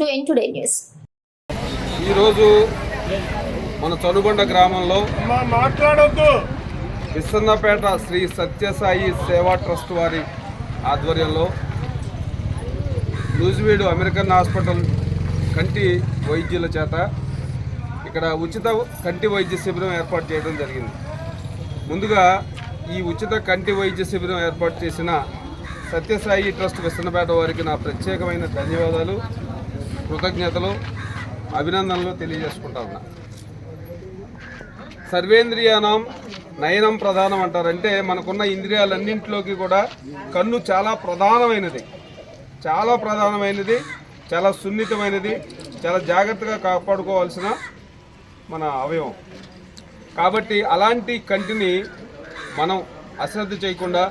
To N today news ఈరోజు మన చనుబండ గ్రామంలో మాట్లాడొద్దు. విస్సన్నపేట శ్రీ సత్యసాయి సేవా ట్రస్ట్ వారి ఆధ్వర్యంలో లూజివీడు అమెరికన్ హాస్పిటల్ కంటి వైద్యుల చేత ఇక్కడ ఉచిత కంటి వైద్య శిబిరం ఏర్పాటు చేయడం జరిగింది. ముందుగా ఈ ఉచిత కంటి వైద్య శిబిరం ఏర్పాటు చేసిన సత్యసాయి ట్రస్ట్ విస్తన్నపేట వారికి నా ప్రత్యేకమైన ధన్యవాదాలు. కృతజ్ఞతలు అభినందనలు తెలియజేసుకుంటా ఉన్నా. సర్వేంద్రియానం నయనం ప్రధానం అంటారంటే మనకున్న ఇంద్రియాలన్నింటిలోకి కూడా కన్ను చాలా ప్రధానమైనది. చాలా ప్రధానమైనది చాలా సున్నితమైనది చాలా జాగ్రత్తగా కాపాడుకోవాల్సిన మన అవయవం. కాబట్టి అలాంటి కంటిని మనం అశ్రద్ధ చేయకుండా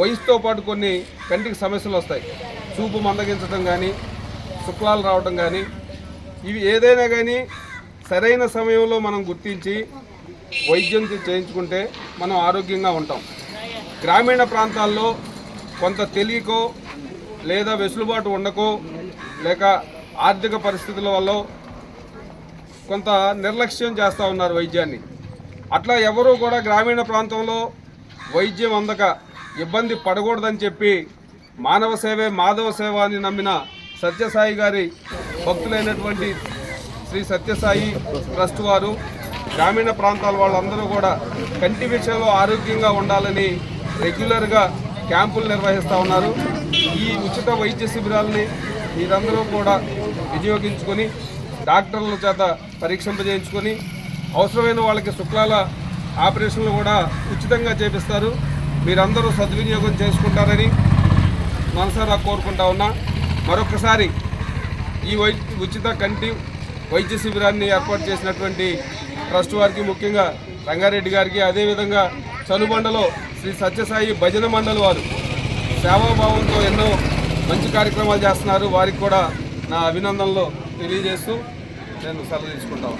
వయసుతో పాటు కొన్ని కంటికి సమస్యలు వస్తాయి. చూపు మందగించడం కానీ శుక్లాలు రావడం కానీ ఇవి ఏదైనా కానీ సరైన సమయంలో మనం గుర్తించి వైద్యం చేయించుకుంటే మనం ఆరోగ్యంగా ఉంటాం. గ్రామీణ ప్రాంతాల్లో కొంత తెలియకో లేదా వెసులుబాటు ఉండకో లేక ఆర్థిక పరిస్థితుల వల్ల కొంత నిర్లక్ష్యం చేస్తూ ఉన్నారు వైద్యాన్ని. అట్లా ఎవరూ కూడా గ్రామీణ ప్రాంతంలో వైద్యం అందక ఇబ్బంది పడకూడదని చెప్పి మానవ సేవే మాధవ సేవ అని నమ్మిన సత్యసాయి గారి భక్తులైనటువంటి శ్రీ సత్యసాయి ట్రస్ట్ వారు గ్రామీణ ప్రాంతాల వాళ్ళందరూ కూడా కంటి విషయంలో ఆరోగ్యంగా ఉండాలని రెగ్యులర్గా క్యాంపులు నిర్వహిస్తూ ఉన్నారు. ఈ ఉచిత వైద్య శిబిరాలని మీరందరూ కూడా వినియోగించుకొని డాక్టర్ల చేత పరీక్షింపజేయించుకొని అవసరమైన వాళ్ళకి శుక్లాల ఆపరేషన్లు కూడా ఉచితంగా చేపిస్తారు. మీరందరూ సద్వినియోగం చేసుకుంటారని మనసారా కోరుకుంటా ఉన్నా. మరొకసారి ఈ వై ఉచిత కంటి వైద్య శిబిరాన్ని ఏర్పాటు చేసినటువంటి ట్రస్ట్ వారికి ముఖ్యంగా రంగారెడ్డి గారికి అదేవిధంగా చనుబండలో శ్రీ సత్యసాయి భజన మండలి వారు సేవాభావంతో ఎన్నో మంచి కార్యక్రమాలు చేస్తున్నారు. వారికి కూడా నా అభినందనలు తెలియజేస్తూ నేను సెలవు తీసుకుంటాను